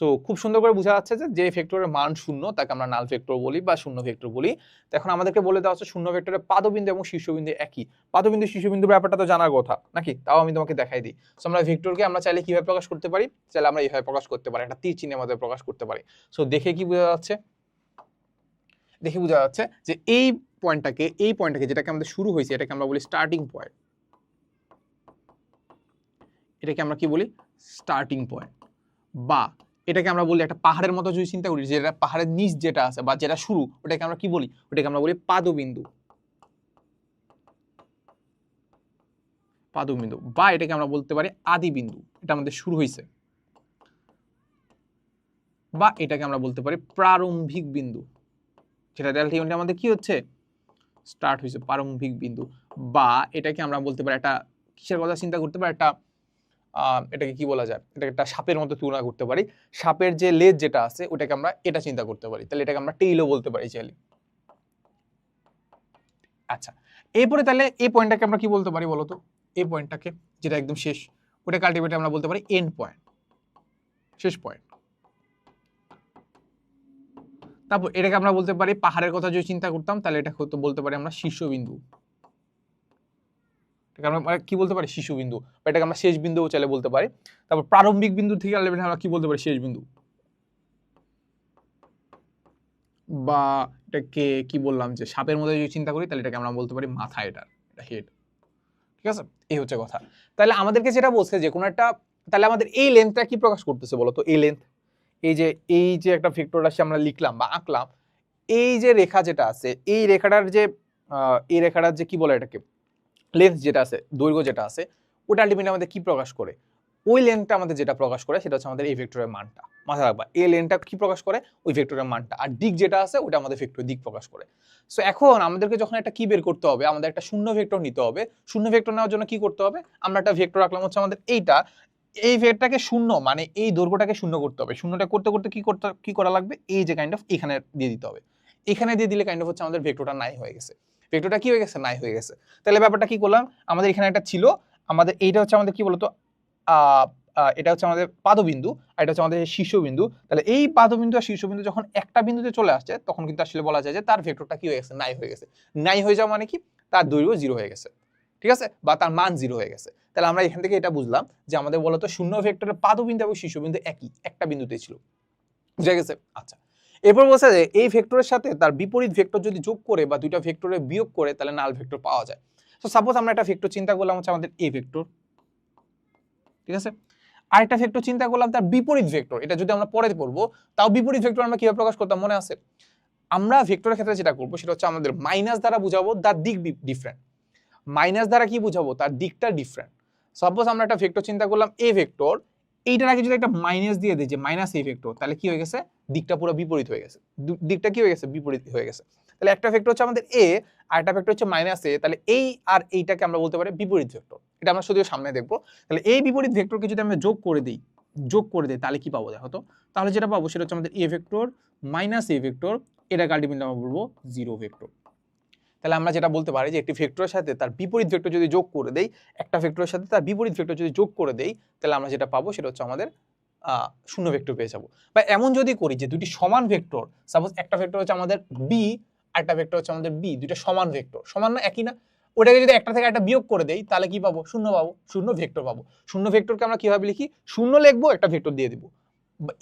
So খুব সুন্দর করে বোঝা যাচ্ছে যে যে ভেক্টরের মান শূন্য, তাকে আমরা নাল ভেক্টর বলি বা শূন্য ভেক্টর বলি। এখন আমাদেরকে বলে দেওয়া হচ্ছে শূন্য ভেক্টরের পাদবিন্দু এবং শীর্ষবিন্দু একই। পাদবিন্দু শীর্ষবিন্দুর ব্যাপারটা তো জানার কথা, নাকি? তাও আমি তোমাকে দেখাই দিই। সো আমরা ভেক্টরকে আমরা চাইলে কীভাবে প্রকাশ করতে পারি? চাইলে আমরা এইভাবে প্রকাশ করতে পারি, একটা তীর চিহ্নের মাধ্যমে প্রকাশ করতে পারি। সো দেখে কি বোঝা যাচ্ছে? দেখে বোঝা যাচ্ছে যে, এই পয়েন্টটাকে এই পয়েন্টটাকে যেটাকে আমাদের শুরু হয়েছে, এটাকে আমরা বলি স্টার্টিং পয়েন্ট এটাকে আমরা কি বলি? স্টার্টিং পয়েন্ট বা এটাকে আমরা বলি একটা পাহাড়ের মতো যদি চিন্তা করি, যেটা পাহাড়ের নিচ যেটা আছে বা যেটা শুরু, ওটাকে আমরা কি বলি? ওটাকে আমরা বলি পাদবিন্দু। পাদবিন্দু বা এটাকে আমরা বলতে পারি আদি বিন্দু এটা আমাদের শুরু হয়েছে বা এটাকে আমরা বলতে পারি প্রারম্ভিক বিন্দু। যেটা দেয়াল থেকে আমাদের কি হচ্ছে? স্টার্ট হয়েছে প্রারম্ভিক বিন্দু। বা এটাকে আমরা বলতে পারি একটা, কিসের কথা চিন্তা করতে পারি? একটা এটাকে কি বলা যায়? এটাকে একটা সাপের মতো তুলনা করতে পারি। সাপের যে লেজ যেটা আছে, ওটাকে আমরা এটা চিন্তা করতে পারি। তাহলে এটাকে আমরা টেইলও বলতে পারি চাইলে। আচ্ছা এরপরে তাহলে এই পয়েন্টটাকে আমরা কি বলতে পারি বলতো? এই পয়েন্টটাকে যেটা একদম শেষ ওটাকে আলটিমেটলি আমরা বলতে পারি এন্ড পয়েন্ট শেষ পয়েন্ট তারপর এটাকে আমরা বলতে পারি পাহাড়ের কথা যদি চিন্তা করতাম, তাহলে এটা হয়তো বলতে পারি আমরা শীর্ষবিন্দু। এটাকে আমরা মানে কি বলতে পারি? শিশুবিন্দু বা এটাকে আমরা শেষ বিন্দুও চাইলে বলতে পারি। তারপর প্রারম্ভিক বিন্দু থেকে আলটিমেটলি আমরা কি বলতে পারি? শেষ বিন্দু। বা এটাকে কি বললাম যে, সাপের মধ্যে যদি চিন্তা করি, তাহলে এটাকে আমরা বলতে পারি মাথা এটার, এটা হেড ঠিক আছে? এই হচ্ছে কথা। তাহলে আমাদেরকে যেটা বলছে যে, কোনো একটা, তাহলে আমাদের এই লেন্থটা কি প্রকাশ করতেছে বলো তো? এই লেন্থ এই যে এই যে একটা ভেক্টর রাশি আমরা লিখলাম বা আঁকলাম, এই যে রেখা যেটা আছে, এই রেখাটার যে এই রেখাটার যে কি বলে এটাকে? লেন্থ যেটা আছে, দৈর্ঘ্য যেটা আছে, ওটা আলটিমেটলি আমাদের কি প্রকাশ করে? ওই লেন্থটা আমাদের যেটা প্রকাশ করে সেটা হচ্ছে আমাদের এই ভেক্টরের মানটা। মাথায় রাখবা, এই লেন্থটা কি প্রকাশ করে? ওই ভেক্টরের মানটা। আর দিক যেটা আছে, ওটা আমাদের ভেক্টর দিক প্রকাশ করে। সো এখন আমাদেরকে যখন একটা কি বের করতে হবে, আমাদের একটা শূন্য ভেক্টর নিতে হবে, শূন্য ভেক্টর নেওয়ার জন্য কি করতে হবে? আমরা একটা ভেক্টর রাখলাম হচ্ছে আমাদের এইটা। এই ভেক্টরটাকে শূন্য মানে এই দৈর্ঘ্যটাকে শূন্য করতে হবে। শূন্যটা করতে করতে কি করতে, কি করা লাগবে? এই যে কাইন্ড অফ এখানে দিয়ে দিতে হবে। এখানে দিয়ে দিলে কাইন্ড অফ হচ্ছে আমাদের ভেক্টরটা নাই হয়ে গেছে। ভেক্টরটা কি হয়ে গেছে? নাই হয়ে গেছে। তাহলে ব্যাপারটা কি করলাম? আমাদের এখানে একটা ছিল, আমাদের এইটা হচ্ছে আমাদের কি বলতো? এটা হচ্ছে আমাদের পাদবিন্দু আর এটা হচ্ছে আমাদের শীর্ষবিন্দু। তাহলে এই পাদবিন্দু আর শীর্ষবিন্দু যখন একটা বিন্দুতে চলে আসছে, তখন কিন্তু আসলে বলা যায় যে তার ভেক্টরটা কি হয়ে গেছে? নাই হয়ে গেছে। নাই হয়ে যাওয়া মানে কি? তার দৈর্ঘ্য জিরো হয়ে গেছে। ঠিক আছে? বা তার মান জিরো হয়ে গেছে। তাহলে আমরা এখান থেকে এটা বুঝলাম যে আমাদের বলতো শূন্য ভেক্টরের পাদবিন্দু এবং শীর্ষবিন্দু একই, একটা বিন্দুতেই ছিল। বুঝা গেছে? আচ্ছা। এরপর বলছে যে এই ভেক্টরের সাথে তার বিপরীত ভেক্টর যদি যোগ করে বা দুইটা ভেক্টরে বিয়োগ করে, তাহলে নাল ভেক্টর পাওয়া যায়। তো সাপোজ আমরা একটা ভেক্টর চিন্তা করলাম হচ্ছে আমাদের এ ভেক্টর ঠিক আছে? আরেকটা ভেক্টর চিন্তা করলাম তার বিপরীত ভেক্টর এটা যদি আমরা পরে পড়ব তাও বিপরীত ভেক্টর আমরা কীভাবে প্রকাশ করতাম মনে আছে? আমরা ভেক্টরের ক্ষেত্রে যেটা করব, সেটা হচ্ছে আমাদের মাইনাস দ্বারা বুঝাবো তার দিক ডিফারেন্ট মাইনাস দ্বারা কি বুঝাবো? তার দিকটা ডিফারেন্ট সাপোজ আমরা একটা ভেক্টর চিন্তা করলাম এ ভেক্টর এইটার আগে যদি একটা মাইনাস দিয়ে দিই, যে মাইনাস ভেক্টর তাহলে কি হয়ে গেছে? দিকটা পুরো বিপরীত হয়ে গেছে। দিকটা কি হয়ে গেছে? বিপরীত হয়ে গেছে। তাহলে একটা ভেক্টর হচ্ছে আমাদের এ আর একটা ভেক্টর হচ্ছে মাইনাস এ তাহলে এই আর এইটাকে আমরা বলতে পারি বিপরীত ভেক্টর এটা আমরা শুধু সামনে দেখব। তাহলে এই বিপরীত ভেক্টরকে যদি আমরা যোগ করে দিই, যোগ করে দিই, তাহলে কি পাবো দেখো তো? তাহলে যেটা পাবো সেটা হচ্ছে আমাদের A vector minus A vector এটাকে আলটিমেটলি আমরা বলব জিরো ভেক্টর তাহলে আমরা যেটা বলতে পারি যে একটি ভেক্টরের সাথে তার বিপরীত ভেক্টর যদি যোগ করে দেই, একটা ভেক্টরের সাথে তার বিপরীত ভেক্টর যদি যোগ করে দেই, তাহলে আমরা যেটা পাবো সেটা হচ্ছে আমাদের শূন্য ভেক্টর পেয়ে যাব। বা এমন যদি করি যে দুটি সমান ভেক্টর সাপোজ একটা ভেক্টর হচ্ছে আমাদের বি একটা ভেক্টর হচ্ছে আমাদের বি দুইটা সমান ভেক্টর সমান না, একই না? ওটাকে যদি একটা থেকে একটা বিয়োগ করে দেই, তাহলে কি পাবো? শূন্য পাবো। শূন্য ভেক্টর পাবো। শূন্য ভেক্টরকে আমরা কীভাবে লিখি? শূন্য লিখব, একটা ভেক্টর দিয়ে দিব।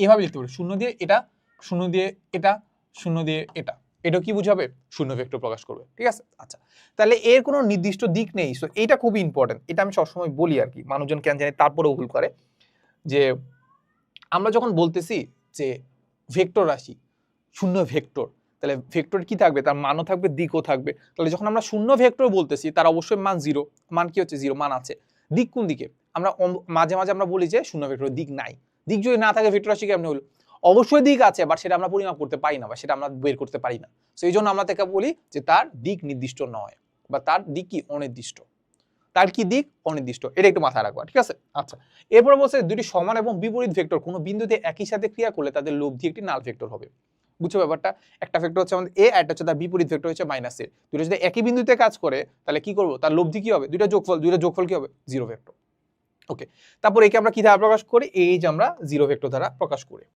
এভাবে লিখতে পারি। শূন্য দিয়ে এটা, শূন্য দিয়ে এটা, শূন্য দিয়ে এটা। এটা কি বুঝাবে? শূন্য ভেক্টর প্রকাশ করবে। ঠিক আছে? আচ্ছা। তাহলে এর কোনো নির্দিষ্ট দিক নেই। সো এটা খুবই ইম্পর্টেন্ট এটা আমি সবসময় বলি আর কি। মানুষজন কেন জানে তারপরেও ভুল করে। যে, আমরা যখন বলতেছি যে ভেক্টর রাশি, শূন্য ভেক্টর তাহলে ভেক্টর কি থাকবে? তার মানও থাকবে, দিকও থাকবে। তাহলে যখন আমরা শূন্য ভেক্টর বলতেছি, তার অবশ্যই মান জিরো মান কি হচ্ছে? জিরো মান আছে। দিক কোন দিকে? আমরা মাঝে মাঝে আমরা বলি যে, শূন্য ভেক্টর দিক নাই। দিক যদি না থাকে ভেক্টর রাশি কেমন হলো? অবশ্যই দিক আছে বাট সেটা আমরা পরিমাপ করতে পারি না বা সেটা আমরা বের করতে পারি না। তো এই জন্য আমরা তাকে বলি যে তার দিক নির্দিষ্ট নয়, বা তার দিক কি অনির্দিষ্ট। তার কি দিক? অনির্দিষ্ট। এটা একটু মাথায় রাখবা, ঠিক আছে? আচ্ছা। এরপর বলছে দুটি সমান এবং বিপরীত ভেক্টর কোনো বিন্দুতে একই সাথে ক্রিয়া করলে তাদের লব্ধি একটি নাল ভেক্টর হবে। বুঝছ ব্যাপারটা? একটা ভেক্টর হচ্ছে আমাদের এ একটা হচ্ছে তার বিপরীত ভেক্টর হচ্ছে মাইনাস এ দুটো যদি একই বিন্দুতে কাজ করে, তাহলে কি করব? তার লব্ধি কি হবে? দুইটা যোগফল দুইটা যোগফল কি হবে? জিরো ভেক্টর ওকে তারপর একে আমরা কি দ্বারা প্রকাশ করি? এই যে আমরা জিরো ভেক্টর দ্বারা প্রকাশ করি।